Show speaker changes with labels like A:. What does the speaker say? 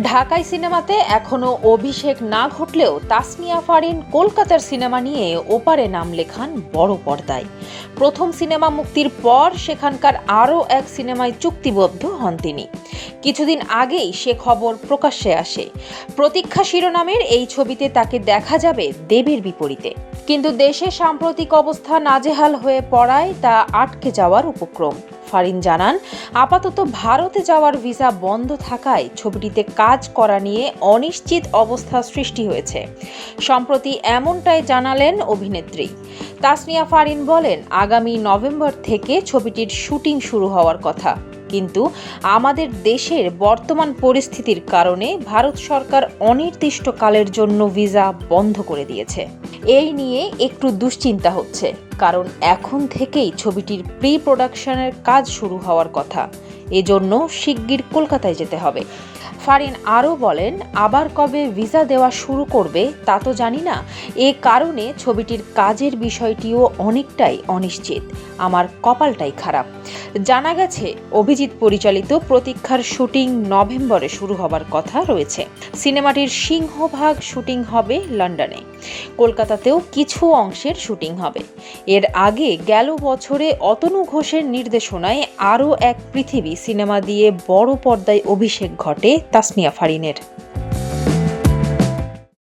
A: ঢাকাই সিনেমাতে এখনও অভিষেক না ঘটলেও তাসমিয়া ফারিন কলকাতার সিনেমা নিয়ে ওপারে নাম লেখান বড় পর্দায়। প্রথম সিনেমা মুক্তির পর সেখানকার আরও এক সিনেমায় চুক্তিবদ্ধ হন তিনি। কিছুদিন আগেই সে খবর প্রকাশ্যে আসে। প্রতীক্ষা শিরোনামের এই ছবিতে তাকে দেখা যাবে দেবের বিপরীতে। কিন্তু দেশে সাম্প্রতিক অবস্থা নাজেহাল হয়ে পড়ায় তা আটকে যাওয়ার উপক্রম। ফারিন জানান, আপাতত ভারতে যাওয়ার ভিসা বন্ধ থাকায় ছবিটিতে কাজ করা নিয়ে অনিশ্চিত অবস্থা সৃষ্টি হয়েছে। সম্প্রতি এমনটাই জানালেন অভিনেত্রী। তাসমিয়া ফারিন বলেন, আগামী নভেম্বর থেকে ছবিটির শুটিং শুরু হওয়ার কথা। কিন্তু আমাদের দেশের বর্তমান পরিস্থিতির কারণে ভারত সরকার অনির্দিষ্টকালের জন্য ভিসা বন্ধ করে দিয়েছে। এই নিয়ে একটু দুশ্চিন্তা হচ্ছে, কারণ এখন থেকেই ছবিটির প্রি প্রোডাকশনের কাজ শুরু হওয়ার কথা। এজন্য শিগগির কলকাতায় যেতে হবে। ফারিন আরও বলেন, আবার কবে ভিসা দেওয়া শুরু করবে তা তো জানি না। এ কারণে ছবিটির কাজের বিষয়টিও অনেকটাই অনিশ্চিত। আমার কপালটাই খারাপ। জানা গেছে, অভিজিৎ পরিচালিত প্রতীক্ষার শুটিং নভেম্বরে শুরু হবার কথা রয়েছে। সিনেমাটির সিংহভাগ শুটিং হবে লন্ডনে। কলকাতাতেও কিছু অংশের শুটিং হবে। এর আগে গেল বছরে অতনু ঘোষের নির্দেশনায় আরও এক পৃথিবী সিনেমা দিয়ে বড় পর্দায় অভিষেক ঘটে তাসমিয়া ফারিনের।